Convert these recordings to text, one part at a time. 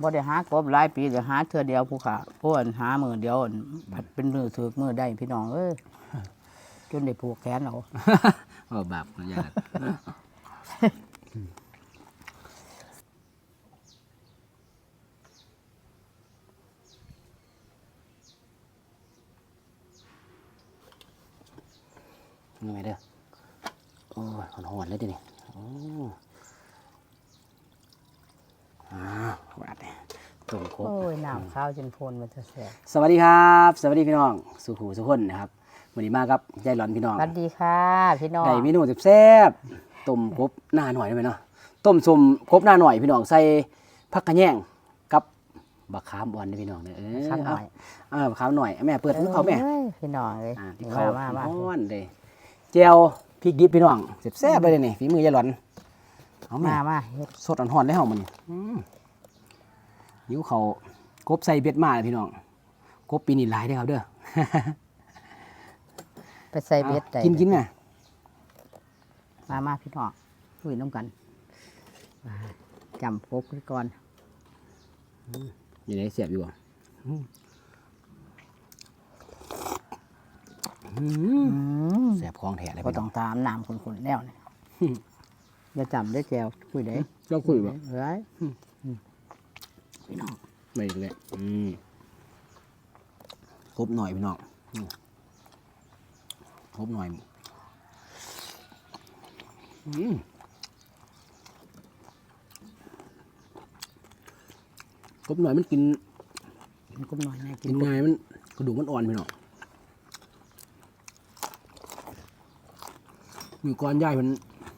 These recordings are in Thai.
บ่ได้หากบหลายปีเดี๋ยวหาเทื่อเดียวผู้ขาผู้อันหามือเดียวอันผัดเป็นมือถือมือได้พี่น้องเอ้ยจนได้ผูกแขนเอาเออบาปนะญาตินี่ไงเด้อโอ้ยหอนๆเลยดินี่โอ้อ่า หวานเนี่ยตุ่มครบโอ้ยน้ำข้าวจนโพนมันจะแสบสวัสดีครับ สวัสดีพี่น้อง สุขูสุขคนนะครับวันนี้มาครับยายหลอนพี่น้องสวัสดีค่ะพี่น้องได้เมนูแซ่บๆต้มกบหน้าหน่อยได้ไหมเนาะต้มสมกบหน้าหน่อยพี่น้องใส่ผักกระแยงกับบักขามอ่อนเด้อพี่น้องเด้อเออข้างหน่อยเออบักขามหน่อยแม่เปิดให้เขาแม่อ้ยพี่น้องเลยอ่าที่นี่เขามามามาฮ้อนเลยเจียวพริกดิบพี่น้องแซ่บๆเลยนี่ฝีมือยายหลอนเอาแม่มามาเฮ็ดสดอ่อนๆเลยเฮามันนี่อืม หิวเขาวกบใส่เบ็ดมาเลยพี่น้องกบปีนี้หลายเด้อครับเด้อไปใส่เบ็ดได้กินกินไงมามาพี่น้องคุยน้ำกันมาจำพบกันก่อนอยู่ไหนเสียบอยู่บ่อืมอืมอืมเสียบคลองแถเลยก็พี่ต้น้อองงตามน้ำคนๆแล้วเนี่ยอย่าจำได้แจวคุยได้เจ้าคุยบ่เฮ้ย พี่น้องไม่เลยอืมครบหน่อยพี่น้องอืมครบหน่อยอืมครบหน่อยมันกินกินกุ้มหน่อยแม่กิกินนง่ายมันกระดูกมันอ่อนพี่น้องมีก้อนใหญ่มัน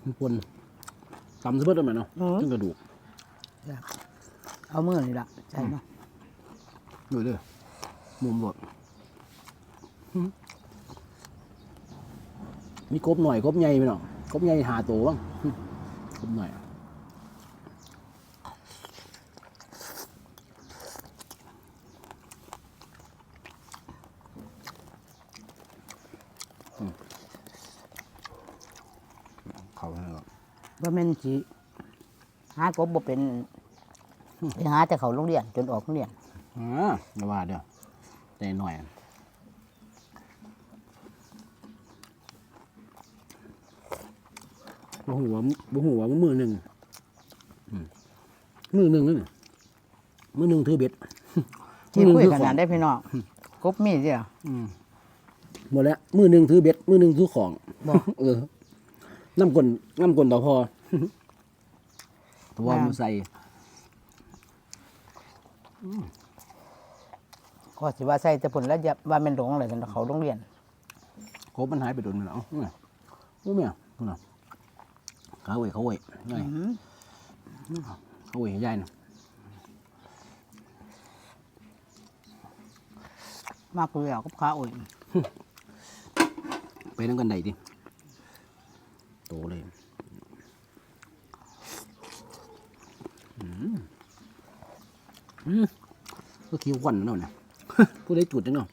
มันปนตำซะเบิดแล้วแม่เนาะซึ่งกระดูก เอามือนี่ละใช่เนาะดูเลยมุมบดมีกบหน่อยกบใหญ่พี่น้องกบใหญ่หาตัวบ้างกบหน่อยอืมเข้าไปแล้วว่าแม่นสิหากบบ่เป็น ไปหาแต่เขาโรงเรียนจนออกโรงเรียนอ่าอย่าว่าเด้อแต่หน่อยบ่หัวาบ่หัวามันมือหนึ่งอืมมือหนึ่งนั่นน่ะมือหนึ่งถือเบ็ดที่มือหคุยนึ่งขถือขนาอดงได้พี่น้องกบมีสิล่ะอืมหมดแล้วมือหนึ่งถือเบ็ด มือหนึ่งถือของบอกเออน้ำกลนน้ำกลนต่อพอตัวมันใส่ ก็สิว่าใส่แต่ผลแล้วจะว่าแม่นหลงเลยสำหรับเขาโรงเรียนโคบมันหายไปโดนมันแล้วนี่โอ้แม่นู่นน่ะเขาเว้ยเขาเว้ยไงเขาเว้ยใหญ่นะมากเลยอะกับขาอุ่นไปนั่งกันไหนดิโตเลย อืมอืม ก็คิ้วควันนั่นน่ะผู้ได้จุดจังเนาะ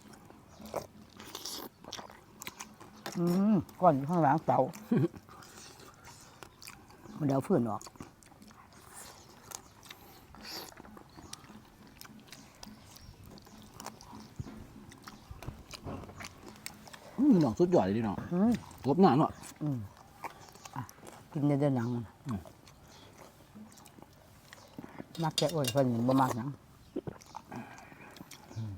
อืมก้อนอยู่ข้างหลังเตามันเดี๋ยวฟื้นออกอืมน้องสุดยอดเลยดิน้องอืมกบหน้าเนาะกินได้เดินหนัง มันอืมมักแกโอ้ยเพิ่นบ่มักหนัง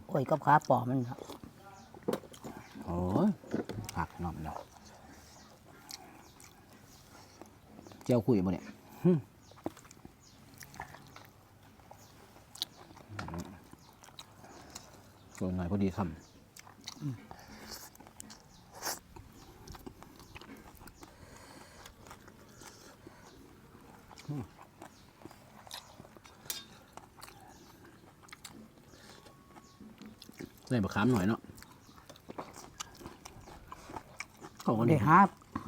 โอ้ยกับขาปอมันครับโอ้ยหักน้องเนาะเจ้าคุยบ่เนี่ยหึตัวหน่อยพอดีคำ ได้บะขามหน่อยเนาะเขาก็บ่ได้ได้หา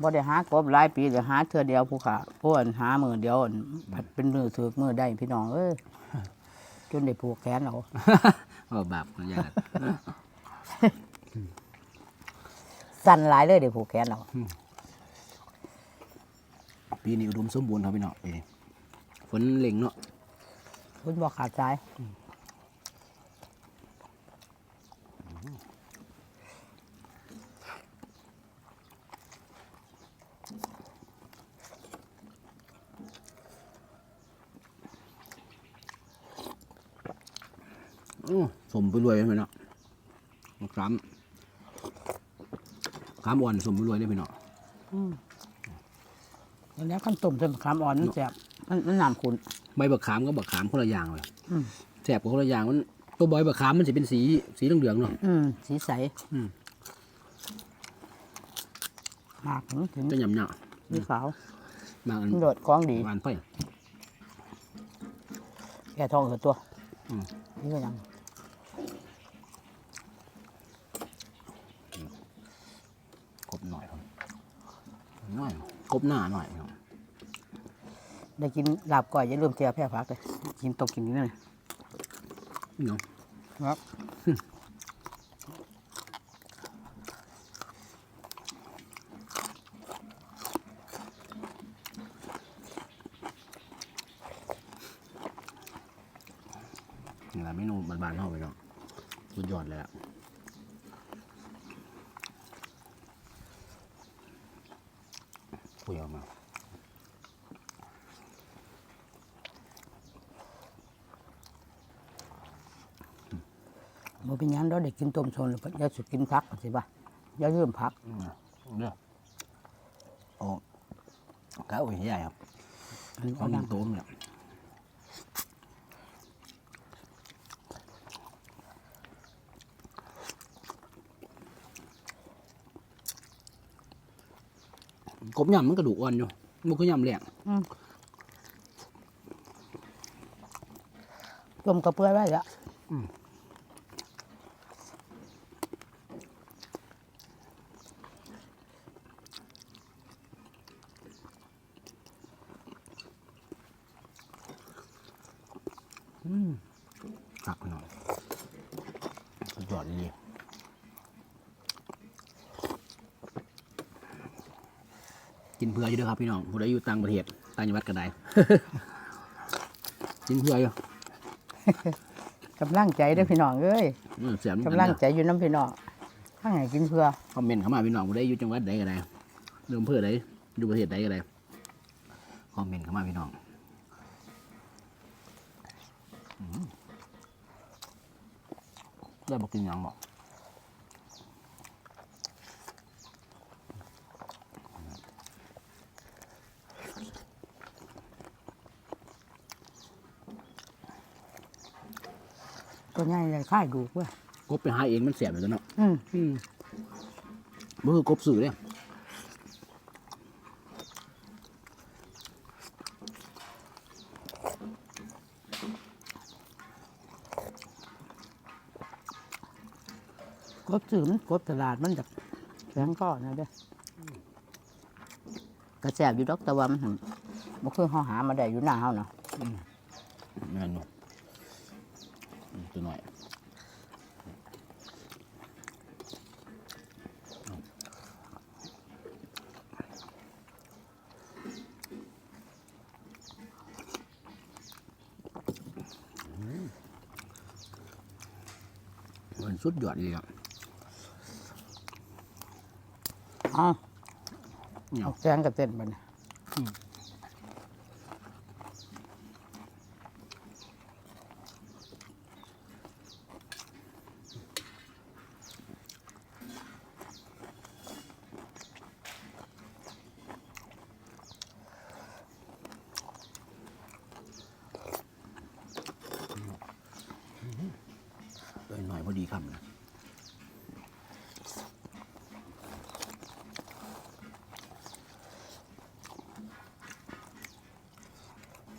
บ่ได้หากบหลายปีเดี๋ยวหาเทื่อเดียวผู้ขาผู้อันหามือเดียวอันผัดเป็นมือถือมือได้พี่น้องเอ้ยจนได้ผูกแขนเอาเออบาปนะญาติสั่นหลายเลยได้ผูกแขนเอาปีนี้อุดมสมบูรณ์ครับพี่น้องปีนี้ฝนเล็งเนาะคุณบอกขาดใจอื้ สมไปรวยไหมเนาะมะขามขามอ่อนสมไปรวยได้ไหมเนาะวันนี้ขั้นต้มเส้นมะขามอ่อนมันแซ่บมันมันน้ำขุนใบบักขามก็บักขามคนละอย่างเลยอืมแสบกับคนละอย่างมันตัวใบบักขามมันจะเป็นสีสีเหลืองๆเนาะอืมสีใสอืมหมากถึงถึงจะหยำเนาะสีขาวมาอันมันโดดกล้องดีหวานไปแก่ทองกับตัวอืมนี่ก็ยัง กบหน่อยครับ หน่อยกบหน้าหน่อยครับได้กินลาบก่อยอย่าลืมเจียแพร่พักเลยกินตกกินนี่เลยนี่เนาะครับนี่แหละเมนูบานๆเข้าไปเนาะสุดยอดเลยอะ คุยออกมาบ่เป็นหยังเราได้กินต้มชนหรืออย่าสุกินพักสิบ่ะอย่าลืมพักอืมเด้อโอ้ก้าวใหญ่ครับอันนี้ควาเอามดังโตเนี่ย กบยำมันกระดูกอ่อนอยู่มันคือยำแหลงต้มกระเปื่อยไว้แล้วอืม ตักหน่อยสุดยอดดี กินเพื่ออยู่เด้วยครับพี่น้องผู้ใดอยู่ต่างประเทศต่างจังหวัดก็ได้ กินเพื่ออยู่กำลังใจเด้อพี่น้องเอ้ยเออเสียงกำลังใจอยู่น้ำพี่น้องข้างไหนกินเพื่อคอมเมนต์เข้ามาพี่น้องผู้ใดอยู่จังหวัดใดก็ได้เรื่องอำเพื่อใดอยู่ประเทศใดก็ได้คอมเมนต์เข้ามาพี่น้องอืมได้บอกกินหยังบอก ตัวใหญ่ใหญ่ค่ายดูกเว้ยกบไปหาเองมันเสียบเลยเนาะอืมอืมบ่คือกบสื่อเนี่ยกบซื้อมันกบตลาดมันจากแข็งก้อนนะเด้ออกระแสบอยู่ดอกแต่ว่ามันหั่นบ่คือเฮาหามาได้อยู่หน้าเฮาเนาะแม่นอยู่อืมตัวหน่อยมัน สุดยอดเลยครับอ๋อเนี่ยเอาแกงกับเต้นบัดน เลยหน่อยพอดีคำนะ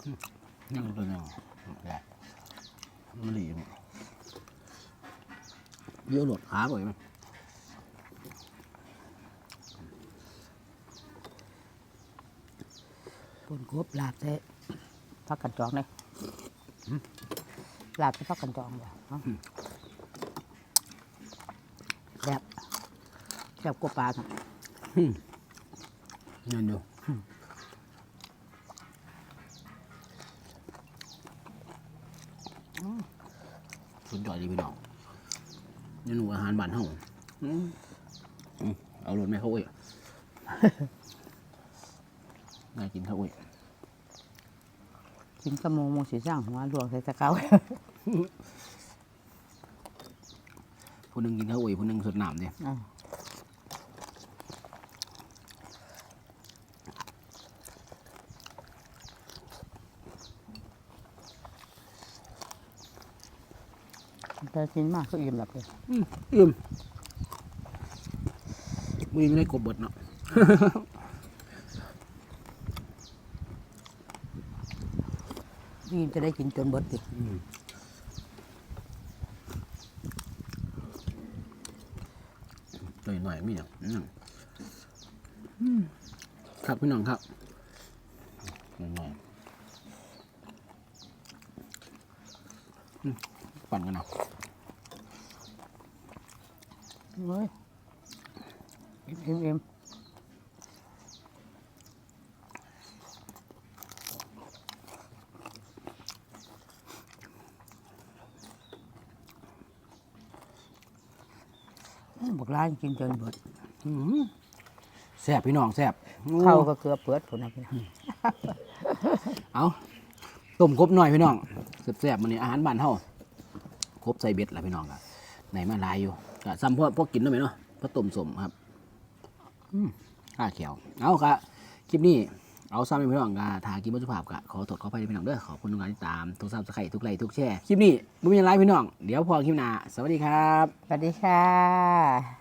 อืมยังตัวยังแหละมันหลีมั้ยเยอะหลดขาบ่อยมั้ยปุ่นกบลาบใส่พักกันจองเลยลาบใส่พักกันจองบ่เอาแบบ แบบกบปลาครับนั่นดูสุดยอดเลยพี่น้องเมนูอาหารบ้านเฮาอืมอืมเอารถแม่เขาเอ้ยน่ากินเขาเอ้ยกินกระมงมงสีสร้างหัวลวกใส่ตะเกาผู้หนึงกินเขาเอ้ยผู้หนึงสดน้ำเนี่ย แต่กินมากก็อิ่มหลับเลยอืมอิ่มมือไม่ได้กบเบิดเนาะนี่จะได้กินจนเบิดดิตัวหน่อยมีอย่างอืมอืมครับพี่น้องครับหน่อยๆอืมปั่นกันเนาะ เฮ้ยอิ่มอิ่มบอก ร้านกินจนเบิดอื้อหือแซ่บพี่น้องแซ่บเข้าก็เกลือเปิดผลนะพี่น้องเอาต้มกบหน่อยพี่น้องแซ่บๆมันนี่อาหารบ้านเฮากบใส่เบ็ดล่ะพี่น้องครับไหนมาหลายอยู่ก็ซ้ำพวกพวกกินได้ไหมเนาะพวกต้มสมครับอืมข้าเขียวเอาครับคลิปนี้เอาซ้ำให้พี่น้องกทากินบัสุภาพกะขอตดขอไปพี่น้องเด้อขอบคุณทุกการติดตามทุกซับสไครต์ทุกไลค์ทุกแชร์คลิปนี้ไม่มีอะไรพี่น้องเดี๋ยวพอคลิปหน้าสวัสดีครับ สวัสดีค่ะ